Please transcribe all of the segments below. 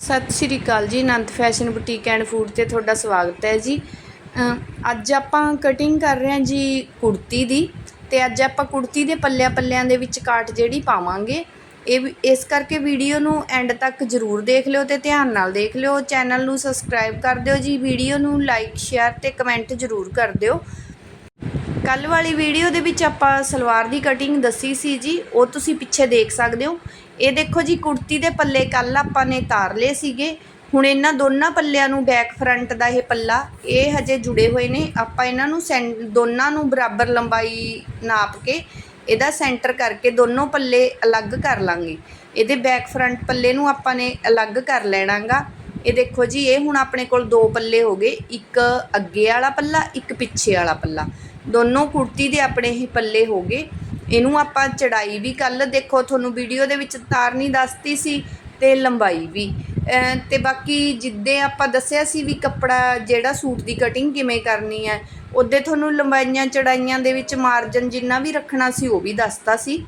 ਸਤਿ ਸ਼੍ਰੀ ਅਕਾਲ ਜੀ, Anant fashion boutique and food ਤੇ ਤੁਹਾਡਾ ਸਵਾਗਤ ਹੈ ਜੀ। ਅੱਜ ਆਪਾਂ ਕਟਿੰਗ ਕਰ ਰਹੇ ਹਾਂ ਜੀ ਕੁੜਤੀ ਦੀ ਤੇ ਅੱਜ ਆਪਾਂ ਕੁੜਤੀ ਦੇ ਪੱਲਿਆਂ ਪੱਲਿਆਂ ਦੇ ਵਿੱਚ ਕਾਟ ਜਿਹੜੀ ਪਾਵਾਂਗੇ। ਇਹ ਵੀ- ਇਸ ਕਰਕੇ ਵੀਡੀਓ ਨੂੰ ਐਂਡ ਤੱਕ ਜ਼ਰੂਰ ਦੇਖ ਲਿਓ ਤੇ ਧਿਆਨ ਨਾਲ ਦੇਖ ਲਿਓ। ਚੈਨਲ ਨੂੰ ਸਬਸਕ੍ਰਾਈਬ ਕਰ ਦਿਓ ਜੀ, ਵੀਡੀਓ ਨੂੰ ਲਾਈਕ ਸ਼ੇਅਰ ਤੇ ਕਮੈਂਟ ਜ਼ਰੂਰ ਕਰ ਦਿਓ। ਕੱਲ ਵਾਲੀ ਵੀਡੀਓ ਦੇ ਵਿੱਚ ਆਪਾਂ ਸਲਵਾਰ ਦੀ ਕਟਿੰਗ ਦੱਸੀ ਸੀ ਜੀ, ਉਹ ਤੁਸੀਂ ਪਿੱਛੇ ਦੇਖ ਸਕਦੇ ਹੋ। ਇਹ ਦੇਖੋ ਜੀ, ਕੁੜਤੀ ਦੇ ਪੱਲੇ ਕੱਲ ਆਪਾਂ ਨੇ ਤਾਰ ਲਏ ਸੀਗੇ। ਹੁਣ ਇਹਨਾਂ ਦੋਨਾਂ ਪੱਲਿਆਂ ਨੂੰ ਬੈਕ ਫਰੰਟ ਦਾ ਇਹ ਪੱਲਾ, ਇਹ ਹਜੇ ਜੁੜੇ ਹੋਏ ਨੇ। ਆਪਾਂ ਇਹਨਾਂ ਨੂੰ ਸੈਂ- ਦੋਨਾਂ ਨੂੰ ਬਰਾਬਰ ਲੰਬਾਈ ਨਾਪ ਕੇ ਇਹਦਾ ਸੈਂਟਰ ਕਰਕੇ ਦੋਨੋਂ ਪੱਲੇ ਅਲੱਗ ਕਰ ਲਾਂਗੇ। ਇਹਦੇ ਬੈਕ ਫਰੰਟ ਪੱਲੇ ਨੂੰ ਆਪਾਂ ਨੇ ਅਲੱਗ ਕਰ ਲੈਣਾਗਾ। ਇਹ ਦੇਖੋ ਜੀ, ਇਹ ਹੁਣ ਆਪਣੇ ਕੋਲ ਦੋ ਪੱਲੇ ਹੋ ਗਏ। ਇੱਕ ਅੱਗੇ ਵਾਲਾ ਪੱਲਾ, ਇੱਕ ਪਿੱਛੇ ਵਾਲਾ ਪੱਲਾ। ਦੋਨੋਂ ਕੁੜਤੀ ਦੇ ਆਪਣੇ ਹੀ ਪੱਲੇ ਹੋ ਗਏ। ਇਹਨੂੰ ਆਪਾਂ ਚੜਾਈ ਵੀ ਕੱਲ ਦੇਖੋ, ਤੁਹਾਨੂੰ ਵੀਡੀਓ ਦੇ ਵਿੱਚ ਤਾਰਨੀ ਦੱਸਤੀ ਸੀ ਤੇ ਲੰਬਾਈ ਵੀ। ਅਮ ਤੇ ਬਾਕੀ ਜਿੱਦੇ ਆਪਾਂ ਦੱਸਿਆ ਸੀ ਵੀ ਕੱਪੜਾ ਜਿਹੜਾ ਸੂਟ ਦੀ ਕਟਿੰਗ ਕਿਵੇਂ ਕਰਨੀ ਹੈ, ਉਹਦੇ ਤੁਹਾਨੂੰ ਲੰਬਾਈਆਂ ਚੜਾਈਆਂ ਦੇ ਵਿੱਚ ਮਾਰਜਨ ਜਿੰਨਾ ਵੀ ਰੱਖਣਾ ਸੀ ਉਹ ਵੀ ਦੱਸਤਾ ਸੀ।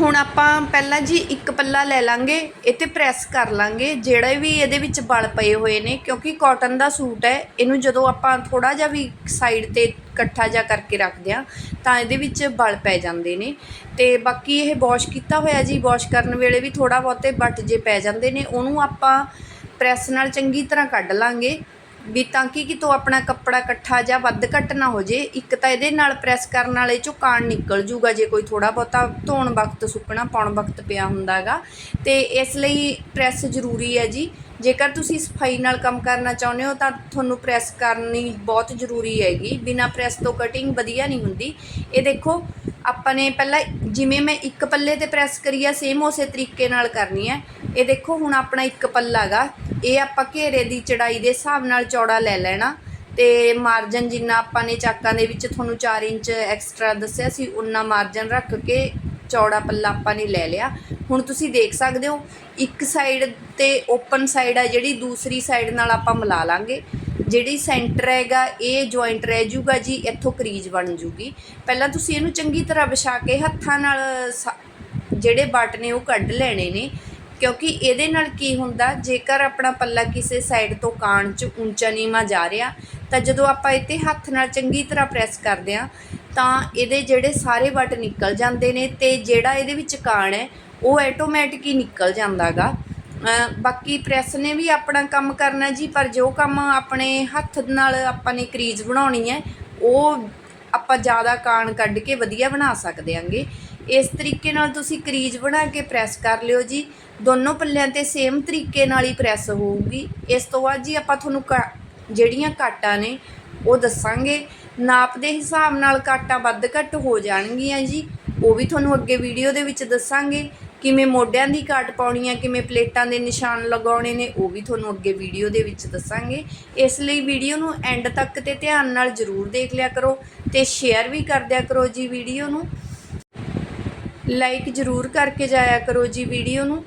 ਹੁਣ ਆਪਾਂ ਪਹਿਲਾਂ ਜੀ ਇੱਕ ਪੱਲਾ ਲੈ ਲਾਂਗੇ ਇਹ ਤੇ ਪ੍ਰੈਸ ਕਰ ਲਾਂਗੇ, ਜਿਹੜੇ ਵੀ ਇਹਦੇ ਵਿੱਚ ਬਲ ਪਏ ਹੋਏ ਨੇ, ਕਿਉਂਕਿ ਕਾਟਨ ਦਾ ਸੂਟ ਹੈ, ਇਹਨੂੰ ਜਦੋਂ ਆਪਾਂ ਥੋੜਾ ਜਿਹਾ ਵੀ ਸਾਈਡ ਤੇ ਇਕੱਠਾ ਜਿਹਾ ਕਰਕੇ ਰੱਖਦੇ ਆ ਤਾਂ ਇਹਦੇ ਵਿੱਚ ਬਲ ਪੈ ਜਾਂਦੇ ਨੇ। ਅਤੇ ਬਾਕੀ ਇਹ ਵਾਸ਼ ਕੀਤਾ ਹੋਇਆ ਜੀ, ਵਾਸ਼ ਕਰਨ ਵੇਲੇ ਵੀ ਥੋੜ੍ਹਾ ਬਹੁਤੇ ਬੱਟ ਜੇ ਪੈ ਜਾਂਦੇ ਨੇ, ਉਹਨੂੰ ਆਪਾਂ ਪ੍ਰੈਸ ਨਾਲ ਚੰਗੀ ਤਰ੍ਹਾਂ ਕੱਢ ਲਾਂਗੇ, ਵੀ ਤਾਂ ਕਿ ਕਿਤੋਂ ਆਪਣਾ ਕੱਪੜਾ ਇਕੱਠਾ ਜਾਂ ਵੱਧ ਘੱਟ ਨਾ ਹੋ ਜੇ। ਇੱਕ ਤਾਂ ਇਹਦੇ ਨਾਲ ਪ੍ਰੈਸ ਕਰਨ ਵਾਲੇ ਚੋਂ ਕਾਣ ਨਿਕਲ ਜੂਗਾ, ਜੇ ਕੋਈ ਥੋੜਾ ਬਹੁਤਾ ਧੋਣ ਵਕਤ ਸੁੱਕਣਾ, ਪਾਉਣ ਵਕਤ ਪਿਆ ਹੁੰਦਾਗਾ। ਤੇ ਇਸ ਲਈ ਪ੍ਰੈਸ ਜ਼ਰੂਰੀ ਹੈ ਜੀ। ਜੇਕਰ ਤੁਸੀਂ ਸਫ਼ਾਈ ਨਾਲ ਕੰਮ ਕਰਨਾ ਚਾਹੁੰਦੇ ਹੋ ਤਾਂ ਤੁਹਾਨੂੰ ਪ੍ਰੈਸ ਕਰਨੀ ਬਹੁਤ ਜ਼ਰੂਰੀ ਹੈਗੀ। ਬਿਨਾ ਪ੍ਰੈਸ ਤੋਂ ਕਟਿੰਗ ਵਧੀਆ ਨਹੀਂ ਹੁੰਦੀ। ਇਹ ਦੇਖੋ, ਆਪਾਂ ਨੇ ਪਹਿਲਾਂ ਜਿਵੇਂ ਮੈਂ ਇੱਕ ਪੱਲੇ ਤੇ ਪ੍ਰੈਸ ਕਰੀ ਆ ਸੇਮ ਉਸੇ ਤਰੀਕੇ ਨਾਲ ਕਰਨੀ ਹੈ ਇਹ ਦੇਖੋ, ਹੁਣ ਆਪਣਾ ਇੱਕ ਪੱਲਾ ਗਾ। ਇਹ ਆਪਾਂ ਘੇਰੇ ਦੀ ਚੜਾਈ ਦੇ ਹਿਸਾਬ ਨਾਲ ਚੌੜਾ ਲੈ ਲੈਣਾ। ਤੇ ਮਾਰਜਨ ਜਿੰਨਾ ਆਪਾਂ ਨੇ ਚਾਕਾਂ ਦੇ ਵਿੱਚ ਤੁਹਾਨੂੰ 4 ਇੰਚ ਐਕਸਟਰਾ ਦੱਸਿਆ ਸੀ ਉਨਾ ਮਾਰਜਨ ਰੱਖ ਕੇ ਚੌੜਾ ਪੱਲਾ ਆਪਾਂ ਨੇ ਲੈ ਲਿਆ। ਹੁਣ ਤੁਸੀਂ ਦੇਖ ਸਕਦੇ ਹੋ, ਇੱਕ ਸਾਈਡ ਤੇ ਓਪਨ ਸਾਈਡ ਆ ਜਿਹੜੀ, ਦੂਸਰੀ ਸਾਈਡ ਨਾਲ ਆਪਾਂ ਮਿਲਾ ਲਾਂਗੇ। ਜਿਹੜੀ ਸੈਂਟਰ ਹੈਗਾ, ਇਹ ਜੁਆਇੰਟ ਰਹਿ ਜੂਗਾ ਜੀ, ਇੱਥੋਂ ਕਰੀਜ ਬਣ ਜੂਗੀ। ਪਹਿਲਾਂ ਤੁਸੀਂ ਇਹਨੂੰ ਚੰਗੀ ਤਰ੍ਹਾਂ ਵਿਛਾ ਕੇ ਹੱਥਾਂ ਨਾਲ ਸਾ- ਜਿਹੜੇ ਬਟ ਨੇ ਉਹ ਕੱਢ ਲੈਣੇ ਨੇ। ਕਿਉਂਕਿ ਇਹਦੇ ਨਾਲ ਕੀ ਹੁੰਦਾ, ਜੇਕਰ ਆਪਣਾ ਪੱਲਾ ਕਿਸੇ ਸਾਈਡ ਤੋਂ ਕਾਣ 'ਚ ਉੱਚਾ ਨੀਵਾਂ ਜਾ ਰਿਹਾ, ਤਾਂ ਜਦੋਂ ਆਪਾਂ ਇੱਥੇ ਹੱਥ ਨਾਲ ਚੰਗੀ ਤਰ੍ਹਾਂ ਪ੍ਰੈਸ ਕਰਦੇ ਆ ਤਾਂ ਇਹਦੇ ਜਿਹੜੇ ਸਾਰੇ ਵੱਟ ਨਿਕਲ ਜਾਂਦੇ ਨੇ ਤੇ ਜਿਹੜਾ ਇਹਦੇ ਵਿੱਚ ਕਾਣ ਹੈ ਉਹ ਆਟੋਮੈਟਿਕ ਹੀ ਨਿਕਲ ਜਾਂਦਾਗਾ। ਅ, ਬਾਕੀ ਪ੍ਰੈਸ ਨੇ ਵੀ ਆਪਣਾ ਕੰਮ ਕਰਨਾ ਜੀ ਪਰ ਜੋ ਕੰਮ ਆਪਣੇ ਹੱਥ ਨਾਲ ਆਪਾਂ ਨੇ ਕਰੀਜ਼ ਬਣਾਉਣੀ ਹੈ ਉਹ ਆਪਾਂ ਜ਼ਿਆਦਾ ਕਾਣ ਕੱਢ ਕੇ ਵਧੀਆ ਬਣਾ ਸਕਦੇ ਆਂਗੇ। ਇਸ ਤਰੀਕੇ ਨਾਲ ਤੁਸੀਂ ਕਰੀਜ਼ ਬਣਾ ਕੇ ਪ੍ਰੈਸ ਕਰ ਲਿਓ ਜੀ। ਦੋਨੋਂ ਪੱਲਿਆਂ ਤੇ ਸੇਮ ਤਰੀਕੇ ਨਾਲ ਹੀ ਪ੍ਰੈਸ ਹੋਊਗੀ। ਇਸ ਤੋਂ ਬਾਅਦ ਜੀ ਆਪਾਂ ਤੁਹਾਨੂੰ ਕਾ- ਜਿਹੜੀਆਂ ਕਾਟਾਂ ਨੇ ਉਹ ਦੱਸਾਂਗੇ। ਨਾਪ ਦੇ ਹਿਸਾਬ ਨਾਲ ਕਾਟਾਂ ਵੱਧ ਘੱਟ ਹੋ ਜਾਣਗੀਆਂ ਜੀ। ਉਹ ਵੀ ਤੁਹਾਨੂੰ ਅੱਗੇ ਵੀਡੀਓ ਦੇ ਵਿੱਚ ਦੱਸਾਂਗੇ, ਕਿਵੇਂ ਮੋਢਿਆਂ ਦੀ ਕਾਟ ਪਾਉਣੀ ਹੈ ਕਿਵੇਂ ਪਲੇਟਾਂ ਦੇ ਨਿਸ਼ਾਨ ਲਗਾਉਣੇ ਨੇ, ਉਹ ਵੀ ਤੁਹਾਨੂੰ ਅੱਗੇ ਵੀਡੀਓ ਦੇ ਵਿੱਚ ਦੱਸਾਂਗੇ। ਇਸ ਲਈ ਵੀਡੀਓ ਨੂੰ ਐਂਡ ਤੱਕ ਤੇ ਧਿਆਨ ਨਾਲ ਜ਼ਰੂਰ ਦੇਖ ਲਿਆ ਕਰੋ ਤੇ ਸ਼ੇਅਰ ਵੀ ਕਰ ਦਿਆ ਕਰੋ ਜੀ ਵੀਡੀਓ ਨੂੰ। ਲਾਈਕ ਜ਼ਰੂਰ ਕਰਕੇ ਜਾਇਆ ਕਰੋ ਜੀ ਵੀਡੀਓ ਨੂੰ।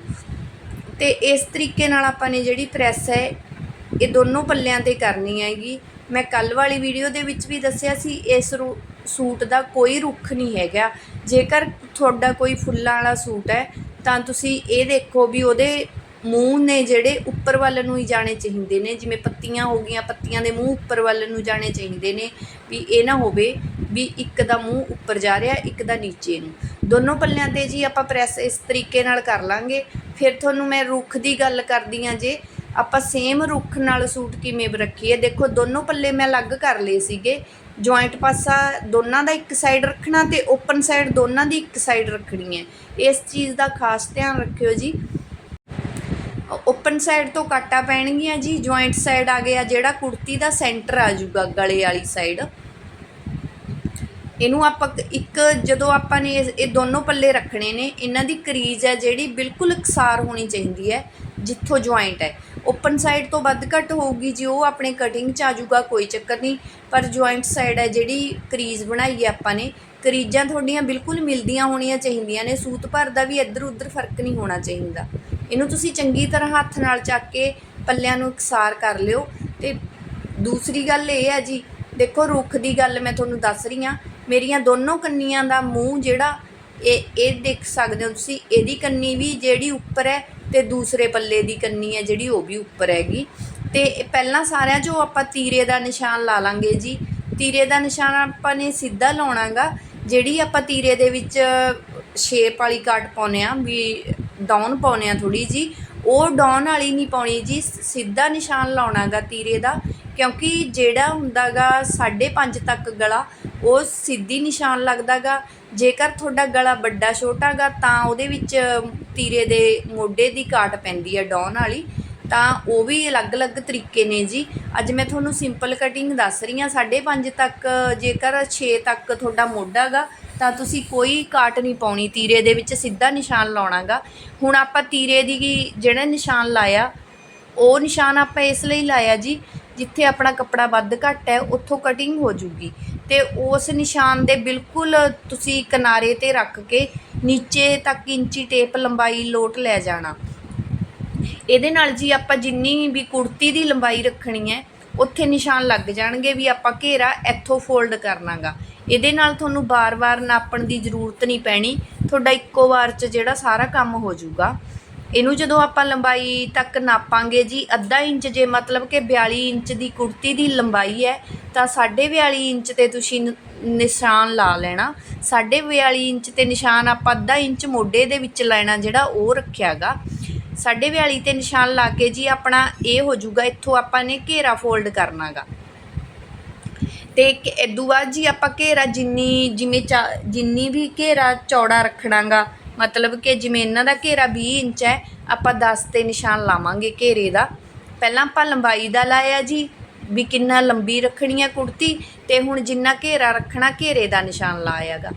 ਤੇ ਇਸ ਤਰੀਕੇ ਨਾਲ ਆਪਾਂ ਨੇ ਜਿਹੜੀ ਪ੍ਰੈਸ ਹੈ, ਇਹ ਦੋਨੋਂ ਪੱਲਿਆਂ ਤੇ ਕਰਨੀ ਹੈਗੀ। ਮੈਂ ਕੱਲ ਵਾਲੀ ਵੀਡੀਓ ਦੇ ਵਿੱਚ ਵੀ ਦੱਸਿਆ ਸੀ, ਇਸ ਰੂ- ਸੂਟ ਦਾ ਕੋਈ ਰੁੱਖ ਨਹੀਂ ਹੈਗਾ। ਜੇਕਰ ਤੁਹਾਡਾ ਕੋਈ ਫੁੱਲਾਂ ਵਾਲਾ ਸੂਟ ਹੈ, ਤਾਂ ਤੁਸੀਂ ਇਹ ਦੇਖੋ ਵੀ ਉਹਦੇ ਮੂੰਹ ਨੇ ਜਿਹੜੇ ਉੱਪਰ ਵੱਲ ਨੂੰ ਹੀ ਜਾਣੇ ਚਾਹੀਦੇ ਨੇ, ਜਿਵੇਂ ਪੱਤੀਆਂ ਹੋ ਗਈਆਂ, ਪੱਤੀਆਂ ਦੇ ਮੂੰਹ ਉੱਪਰ ਵੱਲ ਨੂੰ ਜਾਣੇ ਚਾਹੀਦੇ ਨੇ, ਵੀ ਇਹ ਨਾ ਹੋਵੇ ਵੀ ਇੱਕ ਦਾ ਮੂੰਹ ਉੱਪਰ ਜਾ ਰਿਹਾ, ਇੱਕ ਦਾ ਨੀਚੇ ਨੂੰ। ਦੋਨੋਂ ਪੱਲਿਆਂ ਤੇ ਜੀ ਆਪਾਂ ਪ੍ਰੈਸ ਇਸ ਤਰੀਕੇ ਨਾਲ ਕਰ ਲਾਂਗੇ। ਫਿਰ ਤੁਹਾਨੂੰ ਮੈਂ ਰੁੱਖ ਦੀ ਗੱਲ ਕਰਦੀ ਆ ਜੇ ਆਪਾਂ ਸੇਮ ਰੁੱਖ ਨਾਲ ਸੂਟ ਕਿਵੇਂ ਰੱਖੀਏ? ਦੇਖੋ, ਦੋਨੋਂ ਪੱਲੇ ਮੈਂ ਅਲੱਗ ਕਰ ਲਏ ਸੀਗੇ। ਜੁਆਇੰਟ ਪਾਸਾ ਦੋਨਾਂ ਦਾ ਇੱਕ ਸਾਈਡ ਰੱਖਣਾ ਤੇ ਓਪਨ ਸਾਈਡ ਦੋਨਾਂ ਦੀ ਇੱਕ ਸਾਈਡ ਰੱਖਣੀ ਹੈ। ਇਸ ਚੀਜ਼ ਦਾ ਖਾਸ ਧਿਆਨ ਰੱਖਿਓ ਜੀ। ਓਪਨ ਸਾਈਡ ਤੋਂ ਕਾਟਾ ਪੈਣਗੀਆਂ ਜੀ ਜੁਆਇੰਟ ਸਾਈਡ ਆ ਗਿਆ ਜਿਹੜਾ ਕੁੜਤੀ ਦਾ ਸੈਂਟਰ ਆ ਜਾਊਗਾ ਗਲੇ ਵਾਲੀ ਸਾਈਡ ਇਹਨੂੰ ਆਪਾਂ ਇੱਕ ਜਦੋਂ ਆਪਾਂ ਨੇ ਇਹ ਦੋਨੋਂ ਪੱਲੇ ਰੱਖਣੇ ਨੇ, ਇਹਨਾਂ ਦੀ ਕਰੀਜ਼ ਹੈ ਜਿਹੜੀ ਬਿਲਕੁਲ ਇਕਸਾਰ ਹੋਣੀ ਚਾਹੀਦੀ ਹੈ, ਜਿੱਥੋਂ ਜੁਆਇੰਟ ਹੈ। ਓਪਨ ਸਾਈਡ ਤੋਂ ਵੱਧ ਘੱਟ ਹੋਊਗੀ ਜੀ ਉਹ ਆਪਣੇ ਕਟਿੰਗ 'ਚ ਆ ਜਾਊਗਾ, ਕੋਈ ਚੱਕਰ ਨਹੀਂ। ਪਰ ਜੁਆਇੰਟ ਸਾਈਡ ਹੈ ਜਿਹੜੀ ਕਰੀਜ਼ ਬਣਾਈ ਹੈ ਆਪਾਂ ਨੇ, ਕਰੀਜ਼ਾਂ ਤੁਹਾਡੀਆਂ ਬਿਲਕੁਲ ਮਿਲਦੀਆਂ ਹੋਣੀਆਂ ਚਾਹੀਦੀਆਂ ਨੇ, ਸੂਤ ਭਰ ਦਾ ਵੀ ਇੱਧਰ ਉੱਧਰ ਫ਼ਰਕ ਨਹੀਂ ਹੋਣਾ ਚਾਹੀਦਾ। ਇਹਨੂੰ ਤੁਸੀਂ ਚੰਗੀ ਤਰ੍ਹਾਂ ਹੱਥ ਨਾਲ ਚੱਕ ਕੇ ਪੱਲਿਆਂ ਨੂੰ ਇਕਸਾਰ ਕਰ ਲਿਓ। ਤੇ ਦੂਸਰੀ ਗੱਲ ਇਹ ਹੈ ਜੀ, ਦੇਖੋ ਰੁੱਖ ਦੀ ਗੱਲ ਮੈਂ ਤੁਹਾਨੂੰ ਦੱਸ ਰਹੀ ਹਾਂ, ਮੇਰੀਆਂ ਦੋਨੋਂ ਕੰਨੀਆਂ ਦਾ ਮੂੰਹ ਜਿਹੜਾ ਇਹ ਇਹ ਦੇਖ ਸਕਦੇ ਹੋ ਤੁਸੀਂ, ਇਹਦੀ ਕੰਨੀ ਵੀ ਜਿਹੜੀ ਉੱਪਰ ਹੈ ਤੇ ਦੂਸਰੇ ਪੱਲੇ ਦੀ ਕੰਨੀ ਹੈ ਜਿਹੜੀ ਉਹ ਵੀ ਉੱਪਰ ਹੈਗੀ। ਤੇ ਪਹਿਲਾਂ ਸਾਰਿਆਂ 'ਚੋਂ ਆਪਾਂ ਤੀਰੇ ਦਾ ਨਿਸ਼ਾਨ ਲਾ ਲਾਂਗੇ ਜੀ। ਤੀਰੇ ਦਾ ਨਿਸ਼ਾਨ ਆਪਾਂ ਨੇ ਸਿੱਧਾ ਲਾਉਣਾਗਾ, ਜਿਹੜੀ ਆਪਾਂ ਤੀਰੇ ਦੇ ਵਿੱਚ ਸ਼ੇਪ ਵਾਲੀ ਕੱਟ ਪਾਉਨੇ ਆ ਵੀ ਡਾਊਨ ਪਾਉਨੇ ਆ ਥੋੜੀ ਜੀ ਉਹ ਡਾਊਨ ਵਾਲੀ ਨਹੀਂ ਪਾਉਣੀ ਜੀ, ਸਿੱਧਾ ਨਿਸ਼ਾਨ ਲਾਉਣਾਗਾ ਤੀਰੇ ਦਾ, ਕਿਉਂਕਿ ਜਿਹੜਾ ਹੁੰਦਾਗਾ 5.5 ਤੱਕ ਗਲਾ, ਉਹ ਸਿੱਧੀ ਨਿਸ਼ਾਨ ਲੱਗਦਾਗਾ। ਜੇਕਰ ਤੁਹਾਡਾ ਗਲਾ ਵੱਡਾ ਛੋਟਾਗਾ ਤਾਂ ਉਹਦੇ ਵਿੱਚ ਤੀਰੇ ਦੇ ਮੋਢੇ ਦੀ ਕਾਟ ਪੈਂਦੀ ਹੈ ਡਾਊਨ ਵਾਲੀ। ਤਾਂ ਉਹ ਵੀ ਅਲੱਗ-ਅਲੱਗ ਤਰੀਕੇ ਨੇ ਜੀ। ਅੱਜ ਮੈਂ ਤੁਹਾਨੂੰ ਸਿੰਪਲ ਕਟਿੰਗ ਦੱਸ ਰਹੀ ਹਾਂ। 5.5 ਤੱਕ, ਜੇਕਰ 6 ਤੱਕ ਤੁਹਾਡਾ ਮੋਢਾਗਾ ਤਾਂ ਤੁਸੀਂ ਕੋਈ ਕਾਟ ਨਹੀਂ ਪਾਉਣੀ। ਤੀਰੇ ਦੇ ਵਿੱਚ ਸਿੱਧਾ ਨਿਸ਼ਾਨ ਲਾਉਣਾਗਾ ਹੁਣ ਆਪਾਂ ਤੀਰੇ ਦੀ ਜਿਹੜਾ ਨਿਸ਼ਾਨ ਲਾਇਆ, ਉਹ ਨਿਸ਼ਾਨ ਆਪਾਂ ਇਸ ਲਈ ਲਾਇਆ ਜੀ, ਜਿੱਥੇ ਆਪਣਾ ਕੱਪੜਾ ਵੱਧ ਘੱਟ ਹੈ, ਉੱਥੋਂ ਕਟਿੰਗ ਹੋ ਜੂਗੀ। ਤੇ ਉਸ ਨਿਸ਼ਾਨ ਦੇ ਬਿਲਕੁਲ ਤੁਸੀਂ ਕਿਨਾਰੇ ਤੇ ਰੱਖ ਕੇ ਨੀਚੇ ਤੱਕ ਇੰਚੀ ਟੇਪ ਲੰਬਾਈ ਲੋਟ ਲੈ ਜਾਣਾ। ਇਹਦੇ ਨਾਲ ਜੀ ਆਪਾਂ ਜਿੰਨੀ ਵੀ ਕੁੜਤੀ ਦੀ ਲੰਬਾਈ ਰੱਖਣੀ ਹੈ, ਉੱਥੇ ਨਿਸ਼ਾਨ ਲੱਗ ਜਾਣਗੇ ਵੀ ਆਪਾਂ ਘੇਰਾ ਇੱਥੋਂ ਫੋਲਡ ਕਰਨਾਗਾ। ਇਹਦੇ ਨਾਲ ਤੁਹਾਨੂੰ ਬਾਰ-ਬਾਰ ਨਾਪਣ ਦੀ ਜ਼ਰੂਰਤ ਨਹੀਂ ਪੈਣੀ। ਤੁਹਾਡਾ ਇੱਕੋ ਵਾਰ 'ਚ ਜਿਹੜਾ ਸਾਰਾ ਕੰਮ ਹੋ ਜਾਊਗਾ। ਇਹਨੂੰ ਜਦੋਂ ਆਪਾਂ ਲੰਬਾਈ ਤੱਕ ਨਾਪਾਂਗੇ ਜੀ, ਅੱਧਾ ਇੰਚ ਜੇ ਮਤਲਬ ਕਿ 42 ਇੰਚ ਦੀ ਕੁੜਤੀ ਦੀ ਲੰਬਾਈ ਹੈ, ਤਾਂ 42.5 ਇੰਚ ਤੇ ਤੁਸੀਂ ਨ- ਨਿਸ਼ਾਨ ਲਾ ਲੈਣਾ। 42.5 ਇੰਚ ਤੇ ਨਿਸ਼ਾਨ ਆਪਾਂ ਅੱਧਾ ਇੰਚ ਮੋਢੇ ਦੇ ਵਿੱਚ ਲੈਣਾ ਜਿਹੜਾ ਉਹ ਰੱਖਿਆਗਾ। 42.5 ਤੇ ਨਿਸ਼ਾਨ ਲਾ ਕੇ ਜੀ ਆਪਣਾ ਇਹ ਹੋ ਜਾਊਗਾ, ਇੱਥੋਂ ਆਪਾਂ ਨੇ ਘੇਰਾ ਫੋਲਡ ਕਰਨਾਗਾ। ਤੇ ਇੱਕ ਇਦੋਂ ਬਾਅਦ ਜੀ ਆਪਾਂ ਘੇਰਾ ਜਿੰਨੀ, ਜਿਵੇਂ ਚਾ- ਜਿੰਨੀ ਵੀ ਘੇਰਾ ਚੌੜਾ ਰੱਖਣਾਗਾ ਮਤਲਬ ਕਿ ਜਿਵੇਂ ਇਹਨਾਂ ਦਾ ਘੇਰਾ 20 ਇੰਚ ਹੈ, ਆਪਾਂ 10 ਤੇ ਨਿਸ਼ਾਨ ਲਾਵਾਂਗੇ ਘੇਰੇ ਦਾ। ਪਹਿਲਾਂ ਆਪਾਂ ਲੰਬਾਈ ਦਾ ਲਾਇਆ ਜੀ, ਵੀ ਕਿੰਨਾ ਲੰਬੀ ਰੱਖਣੀ ਹੈ ਕੁੜਤੀ ਤੇ ਹੁਣ ਜਿੰਨਾ ਘੇਰਾ ਰੱਖਣਾ ਘੇਰੇ ਦਾ ਨਿਸ਼ਾਨ ਲਾਇਆਗਾ।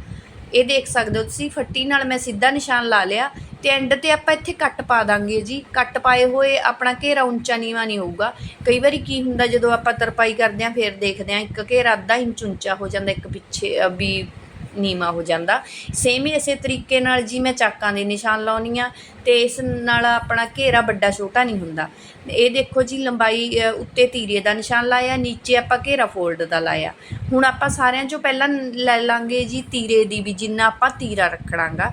ਇਹ ਦੇਖ ਸਕਦੇ ਹੋ ਤੁਸੀਂ, ਫੱਟੀ ਨਾਲ ਮੈਂ ਸਿੱਧਾ ਨਿਸ਼ਾਨ ਲਾ ਲਿਆ ਤੇ ਐਂਡ ਤੇ ਆਪਾਂ ਇੱਥੇ ਕੱਟ ਪਾ ਦਾਂਗੇ ਜੀ। ਕੱਟ ਪਾਏ ਹੋਏ ਆਪਣਾ ਘੇਰਾ ਉੱਚਾ ਨੀਵਾ ਨਹੀਂ ਹੋਊਗਾ। ਕਈ ਵਾਰੀ ਕੀ ਹੁੰਦਾ ਜਦੋਂ ਆਪਾਂ ਤਰਪਾਈ ਕਰਦੇ ਆਂ ਫਿਰ ਦੇਖਦੇ ਆਂ ਇੱਕ ਘੇਰਾ ਅੱਧਾ ਇੰਚ ਉੱਚਾ ਹੋ ਜਾਂਦਾ, ਇੱਕ ਪਿੱਛੇ ਵੀ ਨੀਵਾ ਹੋ ਜਾਂਦਾ। ਸੇਮ ਹੀ ਇਸੇ ਤਰੀਕੇ ਨਾਲ ਜੀ ਮੈਂ ਚਾਕਾਂ ਦੇ ਨਿਸ਼ਾਨ ਲਾਉਣੀ ਆ ਤੇ ਇਸ ਨਾਲ ਆਪਣਾ ਘੇਰਾ ਵੱਡਾ ਛੋਟਾ ਨਹੀਂ ਹੁੰਦਾ। ਇਹ ਦੇਖੋ ਜੀ ਲੰਬਾਈ ਉੱਤੇ ਤੀਰੇ ਦਾ ਨਿਸ਼ਾਨ ਲਾਇਆ, ਨੀਚੇ ਆਪਾਂ ਘੇਰਾ ਫੋਲਡ ਦਾ ਲਾਇਆ। ਹੁਣ ਆਪਾਂ ਸਾਰਿਆਂ ਚੋਂ ਪਹਿਲਾਂ ਲੈ ਲਾਂਗੇ ਜੀ ਤੀਰੇ ਦੀ ਵੀ, ਜਿੰਨਾ ਆਪਾਂ ਤੀਰਾ ਰੱਖਣਾਗਾ।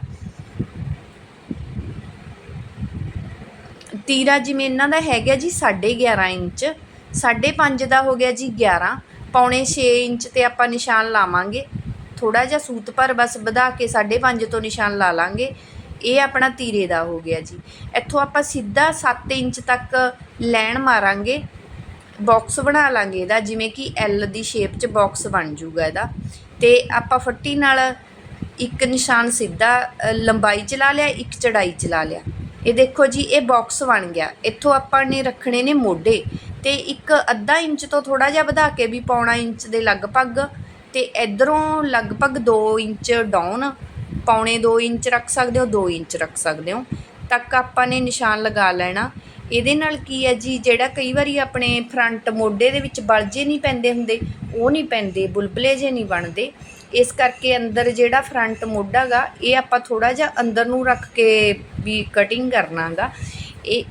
ਤੀਰਾ ਜਿਵੇਂ ਇਹਨਾਂ ਦਾ ਹੈਗਾ ਜੀ 11.5 ਇੰਚ 5.5 ਦਾ ਹੋ ਗਿਆ ਜੀ 11 ਪੌਣੇ 6 ਇੰਚ ਤੇ ਆਪਾਂ ਨਿਸ਼ਾਨ ਲਾਵਾਂਗੇ। ਥੋੜਾ ਜਿਹਾ ਸੂਤ ਪਰ ਬਸ ਵਧਾ ਕੇ 5.5 ਤੋਂ ਨਿਸ਼ਾਨ ਲਾ ਲਾਂਗੇ। ਇਹ ਆਪਣਾ ਤੀਰੇ ਦਾ ਹੋ ਗਿਆ ਜੀ। ਇੱਥੋਂ ਆਪਾਂ ਸਿੱਧਾ 7 ਇੰਚ ਤੱਕ ਲੈਣ ਮਾਰਾਂਗੇ। ਬਾਕਸ ਬਣਾ ਲਾਂਗੇ ਇਹਦਾ, ਜਿਵੇਂ ਕਿ ਐਲ ਦੀ ਸ਼ੇਪ 'ਚ ਬਾਕਸ ਬਣ ਜੂਗਾ ਇਹਦਾ। ਤੇ ਆਪਾਂ ਫੱਟੀ ਨਾਲ ਇੱਕ ਨਿਸ਼ਾਨ ਸਿੱਧਾ ਲੰਬਾਈ ਚ ਲਾ ਲਿਆ, ਇੱਕ ਚੜਾਈ ਚ ਲਾ ਲਿਆ। ਇਹ ਦੇਖੋ ਜੀ, ਇਹ ਬਾਕਸ ਬਣ ਗਿਆ। ਇੱਥੋਂ ਆਪਾਂ ਨੇ ਰੱਖਣੇ ਨੇ ਮੋਢੇ। ਤੇ ਇੱਕ ਅੱਧਾ ਇੰਚ ਤੋਂ ਥੋੜਾ ਜਿਹਾ ਵਧਾ ਕੇ ਵੀ ਪੌਣਾ ਇੰਚ ਦੇ ਲਗਭਗ ਅਤੇ ਇਧਰੋਂ ਲਗਭਗ 2 ਇੰਚ ਡਾਊਨ ਪੌਣੇ 2 ਇੰਚ ਰੱਖ ਸਕਦੇ ਹੋ 2 ਇੰਚ ਰੱਖ ਸਕਦੇ ਹੋ। ਤੱਕ ਆਪਾਂ ਨੇ ਨਿਸ਼ਾਨ ਲਗਾ ਲੈਣਾ। ਇਹਦੇ ਨਾਲ ਕੀ ਹੈ ਜੀ, ਜਿਹੜਾ ਕਈ ਵਾਰੀ ਆਪਣੇ ਫਰੰਟ ਮੋਢੇ ਦੇ ਵਿੱਚ ਬਲਜੇ ਨਹੀਂ ਪੈਂਦੇ ਹੁੰਦੇ, ਉਹ ਨਹੀਂ ਪੈਂਦੇ, ਬੁਲਬੁਲੇ ਜੇ ਨਹੀਂ ਬਣਦੇ। ਇਸ ਕਰਕੇ ਅੰਦਰ ਜਿਹੜਾ ਫਰੰਟ ਮੋਢਾ ਗਾ, ਇਹ ਆਪਾਂ ਥੋੜਾ ਜਿਹਾ ਅੰਦਰ ਨੂੰ ਰੱਖ ਕੇ ਵੀ ਕਟਿੰਗ ਕਰਨਾਗਾ ਇਹ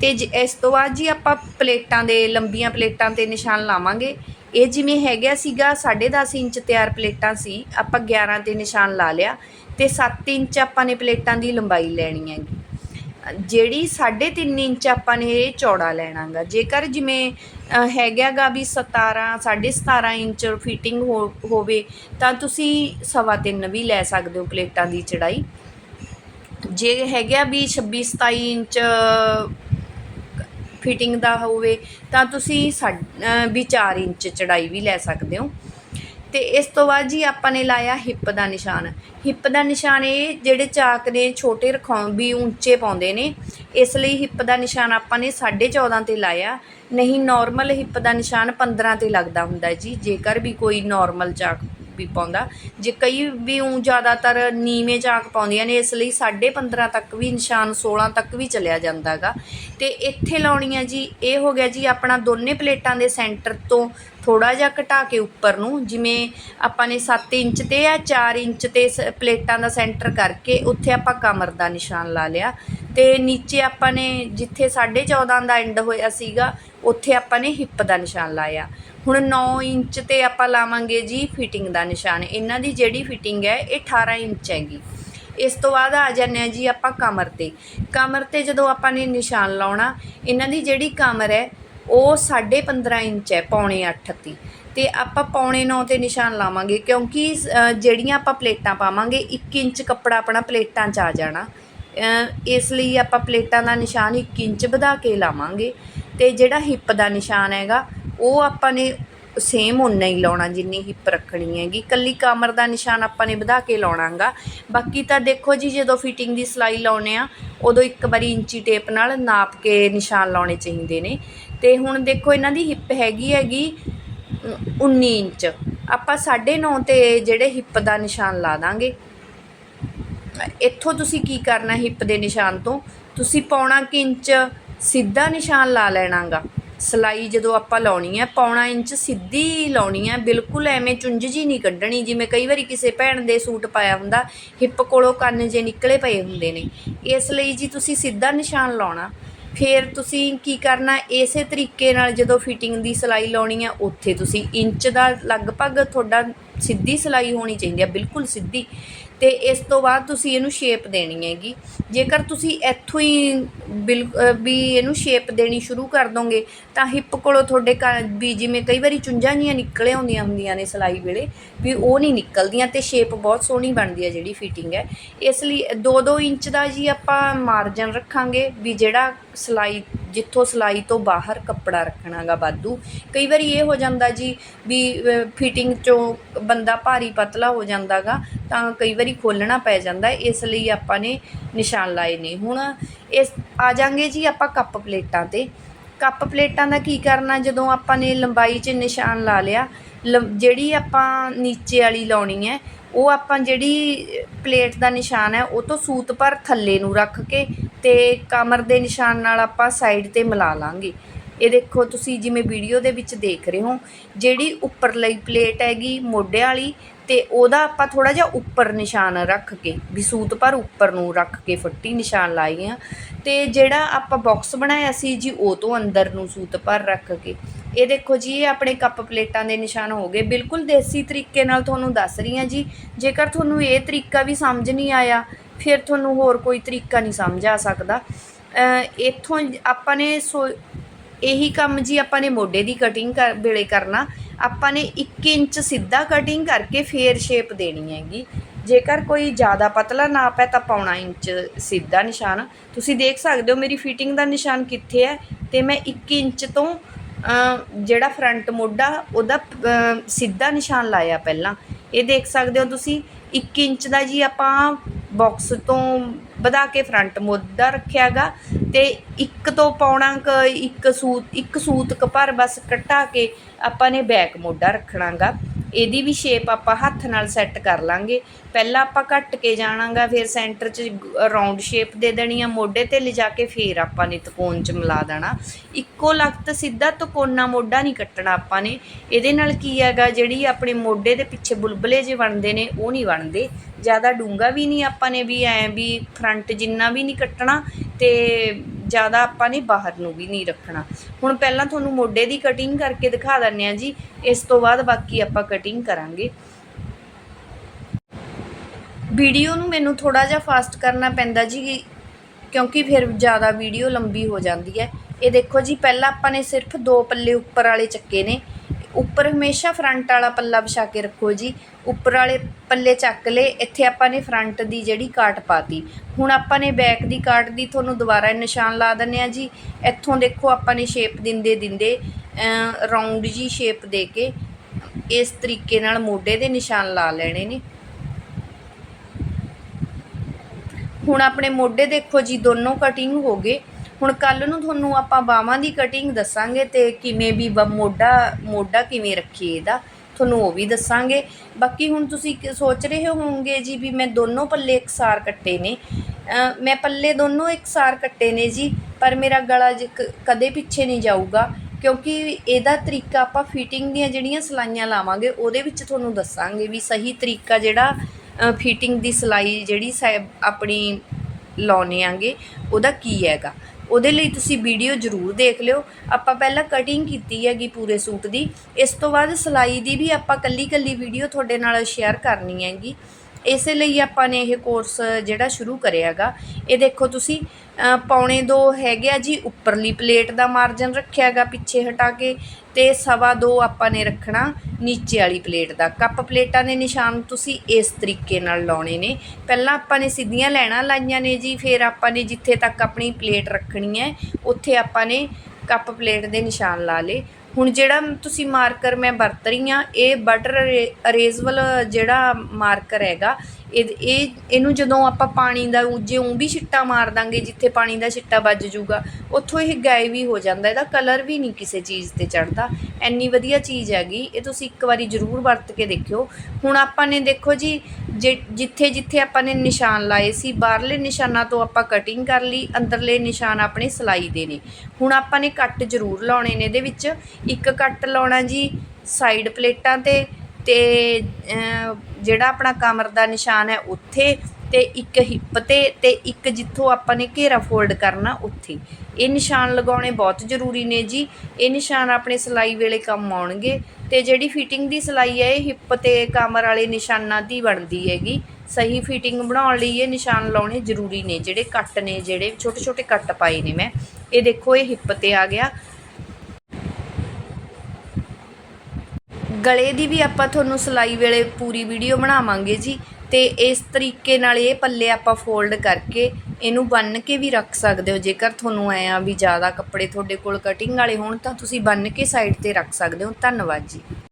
ਤੇ ਜ- ਇਸ ਤੋਂ ਬਾਅਦ ਜੀ ਆਪਾਂ ਪਲੇਟਾਂ ਦੇ, ਲੰਬੀਆਂ ਪਲੇਟਾਂ ਤੇ ਨਿਸ਼ਾਨ ਲਾਵਾਂਗੇ। ਇਹ ਜਿਵੇਂ ਹੈਗਾ ਸੀਗਾ 10.5 ਇੰਚ ਤਿਆਰ ਪਲੇਟਾਂ ਸੀ ਆਪਾਂ 11 ਤੇ ਨਿਸ਼ਾਨ ਲਾ ਲਿਆ ਤੇ 7 ਇੰਚ ਆਪਾਂ ਨੇ ਪਲੇਟਾਂ ਦੀ ਲੰਬਾਈ ਲੈਣੀ ਹੈਗੀ। ਜਿਹੜੀ 3.5 ਇੰਚ ਆਪਾਂ ਨੇ ਇਹ ਚੌੜਾ ਲੈਣਾਗਾ। ਜੇਕਰ ਜਿਵੇਂ ਅ, ਹੈਗਾ ਗਾ ਵੀ 17 17.5 ਇੰਚ ਫਿਟਿੰਗ ਹੋਵੇ ਤਾਂ ਤੁਸੀਂ ਸਵਾ ਤਿੰਨ ਵੀ ਲੈ ਸਕਦੇ ਹੋ ਪਲੇਟਾਂ ਦੀ ਚੜਾਈ। ਜੇ ਹੈਗਾ ਵੀ 26 27 ਇੰਚ ਫਿਟਿੰਗ ਦਾ ਹੋਵੇ ਤਾਂ ਤੁਸੀਂ ਸਾਡ- ਵੀ 4 ਇੰਚ ਚੜਾਈ ਵੀ ਲੈ ਸਕਦੇ ਹੋ। ਤੇ ਇਸ ਤੋਂ ਬਾਅਦ ਜੀ ਆਪਾਂ ਨੇ ਲਾਇਆ ਹਿੱਪ ਦਾ ਨਿਸ਼ਾਨ। ਹਿੱਪ ਦਾ ਨਿਸ਼ਾਨ ਇਹ ਜਿਹੜੇ ਚਾਕ ਨੇ ਛੋਟੇ ਰਖਾਉ ਵੀ ਉੱਚੇ ਪਾਉਂਦੇ ਨੇ, ਇਸ ਲਈ ਹਿੱਪ ਦਾ ਨਿਸ਼ਾਨ ਆਪਾਂ ਨੇ 14.5 ਤੇ ਲਾਇਆ। ਨਹੀਂ ਨਾਰਮਲ ਹਿੱਪ ਦਾ ਨਿਸ਼ਾਨ 15 ਤੇ ਲੱਗਦਾ ਹੁੰਦਾ ਜੀ, ਜੇਕਰ ਵੀ ਕੋਈ ਨਾਰਮਲ ਚਾਕ ਵੀ ਪਾਉਂਦਾ। ਜੇ ਕਈ ਵੀ ਉਂ ਜ਼ਿਆਦਾਤਰ ਨੀਵੇਂ ਚਾਕ ਪਾਉਂਦੀਆਂ ਨੇ, ਇਸ ਲਈ 15.5 ਤੱਕ ਵੀ ਨਿਸ਼ਾਨ 16 ਤੱਕ ਵੀ ਚਲਿਆ ਜਾਂਦਾਗਾ ਤੇ ਇੱਥੇ ਲਾਉਣੀ ਆ ਜੀ, ਇਹ ਹੋ ਗਿਆ ਜੀ ਆਪਣਾ ਦੋਨੇ ਪਲੇਟਾਂ ਦੇ ਸੈਂਟਰ ਤੋਂ ਥੋੜਾ ਜਿਹਾ ਘਟਾ ਕੇ ਉੱਪਰ ਨੂੰ, ਜਿਵੇਂ ਆਪਾਂ ਨੇ 7 ਇੰਚ ਤੇ ਆ 4 ਇੰਚ ਤੇ ਸ- ਪਲੇਟਾਂ ਦਾ ਸੈਂਟਰ ਕਰਕੇ ਉੱਥੇ ਆਪਾਂ ਕਮਰ ਦਾ ਨਿਸ਼ਾਨ ਲਾ ਲਿਆ। ਤੇ ਨੀਚੇ ਆਪਾਂ ਨੇ ਜਿੱਥੇ 14.5 ਦਾ ਐਂਡ ਹੋਇਆ ਸੀਗਾ, ਉੱਥੇ ਆਪਾਂ ਨੇ ਹਿੱਪ ਦਾ ਨਿਸ਼ਾਨ ਲਾਇਆ। ਹੁਣ 9 ਇੰਚ ਤੇ ਆਪਾਂ ਲਾਵਾਂਗੇ ਜੀ ਫਿਟਿੰਗ ਦਾ ਨਿਸ਼ਾਨ। ਇਹਨਾਂ ਦੀ ਜਿਹੜੀ ਫਿਟਿੰਗ ਹੈ, ਇਹ 18 ਇੰਚ ਹੈਗੀ। ਇਸ ਤੋਂ ਬਾਅਦ ਆ ਜਾਂਦੇ ਆ ਜੀ ਆਪਾਂ ਕਮਰ ਤੇ। ਕਮਰ ਤੇ ਜਦੋਂ ਆਪਾਂ ਨੇ ਨਿਸ਼ਾਨ ਲਾਉਣਾ, ਇਹਨਾਂ ਦੀ ਜਿਹੜੀ ਕਮਰ ਹੈ, ਉਹ 15.5 ਇੰਚ ਹੈ, ਪੌਣੇ 8 ਦੀ ਤੇ ਆਪਾਂ ਪੌਣੇ 9 ਤੇ ਨਿਸ਼ਾਨ ਲਾਵਾਂਗੇ, ਕਿਉਂਕਿ ਜਿਹੜੀਆਂ ਆਪਾਂ ਪਲੇਟਾਂ ਪਾਵਾਂਗੇ 1 ਇੰਚ ਕੱਪੜਾ ਆਪਣਾ ਪਲੇਟਾਂ 'ਚ ਆ ਜਾਣਾ। ਇਸ ਲਈ ਆਪਾਂ ਪਲੇਟਾਂ ਦਾ ਨਿਸ਼ਾਨ 1 ਇੰਚ ਵਧਾ ਕੇ ਲਾਵਾਂਗੇ। ਅਤੇ ਜਿਹੜਾ ਹਿੱਪ ਦਾ ਨਿਸ਼ਾਨ ਹੈਗਾ ਉਹ ਆਪਾਂ ਨੇ ਸੇਮ ਉਨਾ ਹੀ ਲਾਉਣਾ ਜਿੰਨੀ ਹਿੱਪ ਰੱਖਣੀ ਹੈਗੀ। ਕੱਲੀ ਕਮਰ ਦਾ ਨਿਸ਼ਾਨ ਆਪਾਂ ਨੇ ਵਧਾ ਕੇ ਲਾਉਣਾਗਾ। ਬਾਕੀ ਤਾਂ ਦੇਖੋ ਜੀ ਜਦੋਂ ਫਿਟਿੰਗ ਦੀ ਸਿਲਾਈ ਲਾਉਨੇ ਆ ਉਦੋਂ ਇੱਕ ਵਾਰੀ ਇੰਚੀ ਟੇਪ ਨਾਲ ਨਾਪ ਕੇ ਨਿਸ਼ਾਨ ਲਾਉਣੇ ਚਾਹੀਦੇ ਨੇ। ਤੇ ਹੁਣ ਦੇਖੋ ਇਹਨਾਂ ਦੀ ਹਿੱਪ ਹੈਗੀ ਹੈਗੀ ਅਮ, 19 ਇੰਚ। ਆਪਾਂ 9.5 ਤੇ ਜਿਹੜੇ ਹਿੱਪ ਦਾ ਨਿਸ਼ਾਨ ਲਾ ਦਾਂਗੇ। ਇੱਥੋਂ ਤੁਸੀਂ ਕੀ ਕਰਨਾ ਹਿੱਪ ਦੇ ਨਿਸ਼ਾਨ ਤੋਂ? ਤੁਸੀਂ ਪੌਣਾ ਕਿ ਇੰਚ? ਸਿੱਧਾ ਨਿਸ਼ਾਨ ਲਾ ਲੈਣਾਗਾ। ਸਲਾਈ ਜਦੋਂ ਆਪਾਂ ਲਾਉਣੀ ਹੈ, ਪੌਣਾ ਇੰਚ ਸਿੱਧੀ ਲਾਉਣੀ ਹੈ। ਬਿਲਕੁਲ ਐਵੇਂ ਚੁੰਝ ਜੀ ਨਹੀਂ ਕੱਢਣੀ, ਜਿਵੇਂ ਕਈ ਵਾਰੀ ਕਿਸੇ ਭੈਣ ਦੇ ਸੂਟ ਪਾਇਆ ਹੁੰਦਾ, ਹਿੱਪ ਕੋਲੋਂ ਕੰਨ ਜੇ ਨਿਕਲੇ ਪਏ ਹੁੰਦੇ ਨੇ। ਇਸ ਲਈ ਜੀ ਤੁਸੀਂ ਸਿੱਧਾ ਨਿਸ਼ਾਨ ਲਾਉਣਾ। ਫਿਰ ਤੁਸੀਂ ਕੀ ਕਰਨਾ, ਇਸੇ ਤਰੀਕੇ ਨਾਲ ਜਦੋਂ ਫਿਟਿੰਗ ਦੀ ਸਿਲਾਈ ਲਾਉਣੀ ਹੈ, ਉੱਥੇ ਤੁਸੀਂ ਇੰਚ ਦਾ ਲਗਭਗ ਤੁਹਾਡਾ ਸਿੱਧੀ ਸਿਲਾਈ ਹੋਣੀ ਚਾਹੀਦੀ ਹੈ, ਬਿਲਕੁਲ ਸਿੱਧੀ। ਤੇ ਇਸ ਤੋਂ ਬਾਅਦ ਤੁਸੀਂ ਇਹਨੂੰ ਸ਼ੇਪ ਦੇਣੀ ਹੈਗੀ। ਜੇਕਰ ਤੁਸੀਂ ਇੱਥੋਂ ਹੀ ਬਿਲ ਵੀ ਇਹਨੂੰ ਸ਼ੇਪ ਦੇਣੀ ਸ਼ੁਰੂ ਕਰ ਦੋਗੇ, ਤਾਂ ਹਿੱਪ ਕੋਲੋਂ ਤੁਹਾਡੇ ਕ- ਵੀ ਜਿਵੇਂ ਕਈ ਵਾਰੀ ਚੁੰਝਾਂ ਜੀਆਂ ਨਿਕਲੇ ਆਉਂਦੀਆਂ ਹੁੰਦੀਆਂ ਨੇ ਸਿਲਾਈ ਵੇਲੇ, ਵੀ ਉਹ ਨਹੀਂ ਨਿਕਲਦੀਆਂ ਤੇ ਸ਼ੇਪ ਬਹੁਤ ਸੋਹਣੀ ਬਣਦੀ ਹੈ ਜਿਹੜੀ ਫਿਟਿੰਗ ਹੈ। ਇਸ ਲਈ 2-2 ਇੰਚ ਦਾ ਜੀ ਆਪਾਂ ਮਾਰਜਨ ਰੱਖਾਂਗੇ ਵੀ ਜਿਹੜਾ ਸਿਲਾਈ ਜਿੱਥੋਂ ਸਿਲਾਈ ਤੋਂ ਬਾਹਰ ਕੱਪੜਾ ਰੱਖਣਾਗਾ ਵਾਧੂ। ਕਈ ਵਾਰੀ ਇਹ ਹੋ ਜਾਂਦਾ ਜੀ ਵੀ ਫਿਟਿੰਗ ਚੋਂ ਬੰਦਾ ਭਾਰੀ ਪਤਲਾ ਹੋ ਜਾਂਦਾਗਾ, ਤਾਂ ਕਈ ਵਾਰੀ ਖੋਲਣਾ ਪੈ ਜਾਂਦਾ। ਇਸ ਲਈ ਆਪਾਂ ਨੇ ਨਿਸ਼ਾਨ ਲਾਏ ਨੇ। ਹੁਣ ਇਸ, ਆ ਜਾਾਂਗੇ ਜੀ ਆਪਾਂ ਕੱਪ ਪਲੇਟਾਂ ਤੇ। ਕੱਪ ਪਲੇਟਾਂ ਦਾ ਕੀ ਕਰਨਾ? ਜਦੋਂ ਆਪਾਂ ਨੇ ਲੰਬਾਈ 'ਚ ਨਿਸ਼ਾਨ ਲਾ ਲਿਆ, ਲੰ- ਜਿਹੜੀ ਆਪਾਂ ਨੀਚੇ ਵਾਲੀ ਲਾਉਣੀ ਹੈ ਉਹ ਆਪਾਂ ਜਿਹੜੀ ਪਲੇਟ ਦਾ ਨਿਸ਼ਾਨ ਹੈ ਉਹ ਤੋਂ ਸੂਤ ਪਰ ਥੱਲੇ ਨੂੰ ਰੱਖ ਕੇ ਤੇ ਕਮਰ ਦੇ ਨਿਸ਼ਾਨ ਨਾਲ ਆਪਾਂ ਸਾਈਡ ਤੇ ਮਿਲਾ ਲਾਂਗੇ। ਇਹ ਦੇਖੋ ਤੁਸੀਂ ਜਿਵੇਂ ਵੀਡੀਓ ਦੇ ਵਿੱਚ ਦੇਖ ਰਹੇ ਹੋ, ਜਿਹੜੀ ਉੱਪਰਲੀ ਪਲੇਟ ਹੈਗੀ ਮੋਢੇ ਵਾਲੀ ਤੇ ਉਹਦਾ ਆਪਾਂ ਥੋੜਾ ਜਿਹਾ ਉੱਪਰ ਨਿਸ਼ਾਨ ਰੱਖ ਕੇ, ਵੀ ਸੂਤ ਪਰ ਉੱਪਰ ਨੂੰ ਰੱਖ ਕੇ ਫੱਟੀ ਨਿਸ਼ਾਨ ਲਾਈ ਆ। ਤੇ ਜਿਹੜਾ ਆਪਾਂ ਬਾਕਸ ਬਣਾਇਆ ਸੀ ਜੀ, ਉਹ ਤੋਂ ਅੰਦਰ ਨੂੰ ਸੂਤ ਪਰ ਰੱਖ ਕੇ। ਇਹ ਦੇਖੋ ਜੀ, ਇਹ ਆਪਣੇ ਕੱਪ ਪਲੇਟਾਂ ਦੇ ਨਿਸ਼ਾਨ ਹੋ ਗਏ। ਬਿਲਕੁਲ ਦੇਸੀ ਤਰੀਕੇ ਨਾਲ ਤੁਹਾਨੂੰ ਦੱਸ ਰਹੀ ਹਾਂ ਜੀ, ਜੇਕਰ ਤੁਹਾਨੂੰ ਇਹ ਤਰੀਕਾ ਵੀ ਸਮਝ ਨਹੀਂ ਆਇਆ ਫਿਰ ਤੁਹਾਨੂੰ ਹੋਰ ਕੋਈ ਤਰੀਕਾ ਨਹੀਂ ਸਮਝ ਆ ਸਕਦਾ। ਇੱਥੋਂ ਆਪਾਂ ਨੇ ਸੋ ਇਹੀ ਕੰਮ ਜੀ ਆਪਾਂ ਨੇ ਮੋਢੇ ਦੀ ਕਟਿੰਗ ਕਰ, ਵੇਲੇ ਕਰਨਾ। ਆਪਾਂ ਨੇ 1 ਇੰਚ ਸਿੱਧਾ ਕਟਿੰਗ ਕਰਕੇ ਫੇਰ ਸ਼ੇਪ ਦੇਣੀ ਹੈਗੀ। ਜੇਕਰ ਕੋਈ ਜ਼ਿਆਦਾ ਪਤਲਾ ਨਾਪ ਹੈ ਤਾਂ ਪੌਣਾ ਇੰਚ ਸਿੱਧਾ ਨਿਸ਼ਾਨ। ਤੁਸੀਂ ਦੇਖ ਸਕਦੇ ਹੋ ਮੇਰੀ ਫਿਟਿੰਗ ਦਾ ਨਿਸ਼ਾਨ ਕਿੱਥੇ ਹੈ ਤੇ ਮੈਂ 1 ਇੰਚ ਤੋਂ ਜਿਹੜਾ ਫਰੰਟ ਮੋਢਾ ਉਹਦਾ ਸਿੱਧਾ ਨਿਸ਼ਾਨ ਲਾਇਆ ਪਹਿਲਾਂ। ਇਹ ਦੇਖ ਸਕਦੇ ਹੋ ਤੁਸੀਂ। 1 ਇੰਚ ਦਾ ਜੀ ਆਪਾਂ ਬਾਕਸ ਤੋਂ ਵਧਾ ਕੇ ਫਰੰਟ ਮੋਢਾ ਰੱਖਿਆਗਾ ਤੇ ਇੱਕ ਤੋਂ ਪੌਣਾ ਕ ਇੱਕ ਸੂਤ ਇੱਕ ਸੂਤ ਕ ਪਰ ਬਸ ਕਟਾ ਕੇ ਆਪਾਂ ਨੇ ਬੈਕ ਮੋਢਾ ਰੱਖਣਾਗਾ ਇਹਦੀ ਵੀ ਸ਼ੇਪ ਆਪਾਂ ਹੱਥ ਨਾਲ ਸੈੱਟ ਕਰ ਲਾਂਗੇ। ਪਹਿਲਾਂ ਆਪਾਂ ਕੱਟ ਕੇ ਜਾਣਾਗਾ, ਫਿਰ ਸੈਂਟਰ 'ਚ ਰਾਉਂਡ ਸ਼ੇਪ ਦੇ ਦੇਣੀ ਆ, ਮੋਢੇ ਤੇ ਲਿਜਾ ਕੇ ਫਿਰ ਆਪਾਂ ਨੇ ਤਕੋਨ 'ਚ ਮਿਲਾ ਦੇਣਾ। ਇੱਕੋ ਲਖਤ ਸਿੱਧਾ ਤਕੋਨਾ ਮੋਢਾ ਨਹੀਂ ਕੱਟਣਾ ਆਪਾਂ ਨੇ। ਇਹਦੇ ਨਾਲ ਕੀ ਹੈਗਾ, ਜਿਹੜੀ ਆਪਣੇ ਮੋਢੇ ਦੇ ਪਿੱਛੇ ਬੁਲਬਲੇ ਜੇ ਬਣਦੇ ਨੇ, ਉਹ ਨਹੀਂ ਬਣਦੇ। ਜ਼ਿਆਦਾ ਡੂੰਗਾ ਵੀ ਨਹੀਂ ਆਪਾਂ ਨੇ ਵੀ ਐ ਵੀ ਫਰੰਟ ਜਿੰਨਾ ਵੀ ਨਹੀਂ ਕੱਟਣਾ ਤੇ ਜ਼ਿਆਦਾ ਆਪਾਂ ਨੇ ਬਾਹਰ ਨੂੰ ਵੀ ਨਹੀਂ ਰੱਖਣਾ। ਹੁਣ ਪਹਿਲਾਂ ਤੁਹਾਨੂੰ ਮੋਢੇ ਦੀ ਕਟਿੰਗ ਕਰਕੇ ਦਿਖਾ ਦਿੰਨੇ ਆ ਜੀ। ਇਸ ਤੋਂ ਬਾਅਦ ਬਾਕੀ ਆਪਾਂ ਕਟਿੰਗ ਕਰਾਂਗੇ। ਵੀਡੀਓ ਨੂੰ ਮੈਨੂੰ ਥੋੜਾ ਜਿਹਾ ਫਾਸਟ ਕਰਨਾ ਪੈਂਦਾ ਜੀ, ਕਿਉਂਕਿ ਫਿਰ ਜ਼ਿਆਦਾ ਵੀਡੀਓ ਲੰਬੀ ਹੋ ਜਾਂਦੀ ਹੈ। ਇਹ ਦੇਖੋ ਜੀ, ਪਹਿਲਾਂ ਆਪਾਂ ਨੇ ਸਿਰਫ ਦੋ ਪੱਲੇ ਉੱਪਰ ਵਾਲੇ ਚੱਕੇ ਨੇ। ਉੱਪਰ ਹਮੇਸ਼ਾ ਫਰੰਟ ਵਾਲਾ ਪੱਲਾ ਵਿਛਾ ਕੇ ਰੱਖੋ ਜੀ। ਉੱਪਰ ਵਾਲੇ ਪੱਲੇ ਚੱਕ ਲਏ, ਇੱਥੇ ਆਪਾਂ ਨੇ ਫਰੰਟ ਦੀ ਜਿਹੜੀ ਕਾਟ ਪਾਤੀ। ਹੁਣ ਆਪਾਂ ਨੇ ਬੈਕ ਦੀ ਕਾਟ ਦੀ ਤੁਹਾਨੂੰ ਦੁਬਾਰਾ ਨਿਸ਼ਾਨ ਲਾ ਦਿੰਨੇ ਆ ਜੀ। ਇੱਥੋਂ ਦੇਖੋ ਆਪਾਂ ਨੇ ਸ਼ੇਪ ਦਿੰਦੇ ਦਿੰਦੇ ਰਾਉਂਡ ਜੀ ਸ਼ੇਪ ਦੇ ਕੇ ਇਸ ਤਰੀਕੇ ਨਾਲ ਮੋਢੇ ਦੇ ਨਿਸ਼ਾਨ ਲਾ ਲੈਣੇ ਨੇ। ਹੁਣ ਆਪਣੇ ਮੋਢੇ ਦੇਖੋ ਜੀ, ਦੋਨੋਂ ਕਟਿੰਗ ਹੋ ਗਏ। ਹੁਣ ਕੱਲ ਨੂੰ ਤੁਹਾਨੂੰ ਆਪਾਂ ਬਾਹਾਂ ਦੀ ਕਟਿੰਗ ਦੱਸਾਂਗੇ ਤੇ ਕਿਵੇਂ ਵੀ ਬ- ਮੋਢਾ ਮੋਢਾ ਕਿਵੇਂ ਰੱਖੀਏ ਇਹਦਾ, ਤੁਹਾਨੂੰ ਉਹ ਵੀ ਦੱਸਾਂਗੇ। ਬਾਕੀ ਹੁਣ ਤੁਸੀਂ ਸੋਚ ਰਹੇ ਹੋਵੋਗੇ ਜੀ ਵੀ ਮੈਂ ਦੋਨੋਂ ਪੱਲੇ ਇਕਸਾਰ ਕੱਟੇ ਨੇ। ਮੈਂ ਪੱਲੇ ਦੋਨੋਂ ਇਕਸਾਰ ਕੱਟੇ ਨੇ ਜੀ, ਪਰ ਮੇਰਾ ਗਲਾ ਜ- ਕਦੇ ਪਿੱਛੇ ਨਹੀਂ ਜਾਊਗਾ, ਕਿਉਂਕਿ ਇਹਦਾ ਤਰੀਕਾ ਆਪਾਂ ਫਿਟਿੰਗ ਦੀਆਂ ਜਿਹੜੀਆਂ ਸਲਾਈਆਂ ਲਾਵਾਂਗੇ, ਉਹਦੇ ਵਿੱਚ ਤੁਹਾਨੂੰ ਦੱਸਾਂਗੇ ਵੀ ਸਹੀ ਤਰੀਕਾ ਜਿਹੜਾ ਫਿਟਿੰਗ ਦੀ ਸਲਾਈ ਜਿਹੜੀ ਸੈ- ਆਪਣੀ ਲਾਉਣੇ ਆਂਗੇ, ਉਹਦਾ ਕੀ ਹੈਗਾ। ਉਹਦੇ ਲਈ ਤੁਸੀਂ ਵੀਡੀਓ ਜ਼ਰੂਰ ਦੇਖ ਲਿਓ। ਆਪਾਂ ਪਹਿਲਾਂ ਕਟਿੰਗ ਕੀਤੀ ਹੈਗੀ ਪੂਰੇ ਸੂਟ ਦੀ। ਇਸ ਤੋਂ ਬਾਅਦ ਸਿਲਾਈ ਦੀ ਵੀ ਆਪਾਂ ਕੱਲੀ ਕੱਲੀ ਵੀਡੀਓ ਤੁਹਾਡੇ ਨਾਲ ਸ਼ੇਅਰ ਕਰਨੀ ਹੈਗੀ। ਇਸੇ ਲਈ ਆਪਾਂ ਨੇ ਇਹ ਕੋਰਸ ਜਿਹੜਾ ਸ਼ੁਰੂ ਕਰਿਆਗਾ ਇਹ ਦੇਖੋ ਤੁਸੀਂ ਅ, ਪੌਣੇ 2 ਹੈਗੇ ਆ ਜੀ ਉੱਪਰਲੀ ਪਲੇਟ ਦਾ ਮਾਰਜਨ ਰੱਖਿਆਗਾ ਪਿੱਛੇ ਹਟਾ ਕੇ ਤੇ ਸਵਾ 2 ਆਪਾਂ ਨੇ ਰੱਖਣਾ ਨੀਚੇ ਵਾਲੀ ਪਲੇਟ ਦਾ। ਕੱਪ ਪਲੇਟਾਂ ਦੇ ਨਿਸ਼ਾਨ ਤੁਸੀਂ ਇਸ ਤਰੀਕੇ ਨਾਲ ਲਾਉਣੇ ਨੇ। ਪਹਿਲਾਂ ਆਪਾਂ ਨੇ ਸਿੱਧੀਆਂ ਲੈਣਾ ਲਾਈਆਂ ਨੇ ਜੀ ਫਿਰ ਆਪਾਂ ਨੇ ਜਿੱਥੇ ਤੱਕ ਆਪਣੀ ਪਲੇਟ ਰੱਖਣੀ ਹੈ ਉੱਥੇ ਆਪਾਂ ਨੇ ਕੱਪ ਪਲੇਟ ਦੇ ਨਿਸ਼ਾਨ ਲਾ ਲੇ ਹੁਣ ਜਿਹੜਾ ਤੁਸੀਂ ਮਾਰਕਰ ਮੈਂ ਵਰਤ ਰਹੀ ਹਾਂ, ਇਹ ਬਟਰ ਅਰੇ ਅਰੇਜ਼ਬਲ ਜਿਹੜਾ ਮਾਰਕਰ ਹੈਗਾ ਇਹ ਇਹ ਇਹਨੂੰ ਜਦੋਂ ਆਪਾਂ ਪਾਣੀ ਦਾ ਜੇ ਉਂ ਵੀ ਛਿੱਟਾ ਮਾਰ ਦਾਂਗੇ ਜਿੱਥੇ ਪਾਣੀ ਦਾ ਛਿੱਟਾ ਵੱਜ ਜੂਗਾ, ਉੱਥੋਂ ਇਹ ਗਾਇਬ ਹੀ ਹੋ ਜਾਂਦਾ, ਇਹਦਾ ਕਲਰ ਵੀ ਨਹੀਂ ਕਿਸੇ ਚੀਜ਼ ਤੇ ਚੜਦਾ ਐਨੀ ਵਧੀਆ ਚੀਜ਼ ਹੈਗੀ, ਇਹ ਤੁਸੀਂ ਇੱਕ ਵਾਰੀ ਜ਼ਰੂਰ ਵਰਤ ਕੇ ਦੇਖਿਓ। ਹੁਣ ਆਪਾਂ ਨੇ ਦੇਖੋ ਜੀ, ਜੇ ਜਿੱਥੇ ਜਿੱਥੇ ਆਪਾਂ ਨੇ ਨਿਸ਼ਾਨ ਲਾਏ ਸੀ, ਬਾਹਰਲੇ ਨਿਸ਼ਾਨਾਂ ਤੋਂ ਆਪਾਂ ਕਟਿੰਗ ਕਰ ਲਈ, ਅੰਦਰਲੇ ਨਿਸ਼ਾਨ ਆਪਣੇ ਸਿਲਾਈ ਦੇ ਨੇ। ਹੁਣ ਆਪਾਂ ਨੇ ਕੱਟ ਜ਼ਰੂਰ ਲਾਉਣੇ ਨੇ ਇਹਦੇ ਵਿੱਚ। ਇੱਕ ਕੱਟ ਲਾਉਣਾ ਜੀ ਸਾਈਡ ਪਲੇਟਾਂ ਤੇ ਤੇ ਜਿਹੜਾ ਆਪਣਾ ਕਮਰ ਦਾ ਨਿਸ਼ਾਨ ਹੈ ਉੱਥੇ ਤੇ ਇੱਕ ਹਿੱਪ ਤੇ ਤੇ ਇੱਕ ਜਿੱਥੋਂ ਆਪਾਂ ਨੇ ਘੇਰਾ ਫੋਲਡ ਕਰਨਾ ਉੱਥੇ। ਇਹ ਨਿਸ਼ਾਨ ਲਗਾਉਣੇ ਬਹੁਤ ਜ਼ਰੂਰੀ ਨੇ ਜੀ। ਇਹ ਨਿਸ਼ਾਨ ਆਪਣੇ ਸਿਲਾਈ ਵੇਲੇ ਕੰਮ ਆਉਣਗੇ ਤੇ ਜਿਹੜੀ ਫਿਟਿੰਗ ਦੀ ਸਿਲਾਈ ਹੈ, ਇਹ ਹਿੱਪ ਤੇ ਕਮਰ ਵਾਲੇ ਨਿਸ਼ਾਨਾਂ ਦੀ ਬਣਦੀ ਹੈਗੀ। ਸਹੀ ਫਿਟਿੰਗ ਬਣਾਉਣ ਲਈ ਇਹ ਨਿਸ਼ਾਨ ਲਾਉਣੇ ਜ਼ਰੂਰੀ ਨੇ, ਜਿਹੜੇ ਕੱਟ ਨੇ, ਜਿਹੜੇ ਛੋਟੇ ਛੋਟੇ ਕੱਟ ਪਾਏ ਨੇ ਮੈਂ। ਇਹ ਦੇਖੋ, ਇਹ ਹਿੱਪ ਤੇ ਆ ਗਿਆ। ਗਲੇ ਦੀ ਵੀ ਆਪਾਂ ਤੁਹਾਨੂੰ ਸਿਲਾਈ ਵੇਲੇ ਪੂਰੀ ਵੀਡੀਓ ਬਣਾਵਾਂਗੇ ਜੀ ਤੇ ਇਸ ਤਰੀਕੇ ਨਾਲ ਇਹ ਪੱਲੇ ਆਪਾਂ ਫੋਲਡ ਕਰਕੇ ਇਹਨੂੰ ਬੰਨ ਕੇ ਵੀ ਰੱਖ ਸਕਦੇ ਹੋ। ਜੇਕਰ ਤੁਹਾਨੂੰ ਐ ਆ ਵੀ ਜ਼ਿਆਦਾ ਕੱਪੜੇ ਤੁਹਾਡੇ ਕੋਲ ਕਟਿੰਗ ਵਾਲੇ ਹੋਣ ਤਾਂ ਤੁਸੀਂ ਬੰਨ ਕੇ ਸਾਈਡ ਤੇ ਰੱਖ ਸਕਦੇ ਹੋ। ਧੰਨਵਾਦ ਜੀ।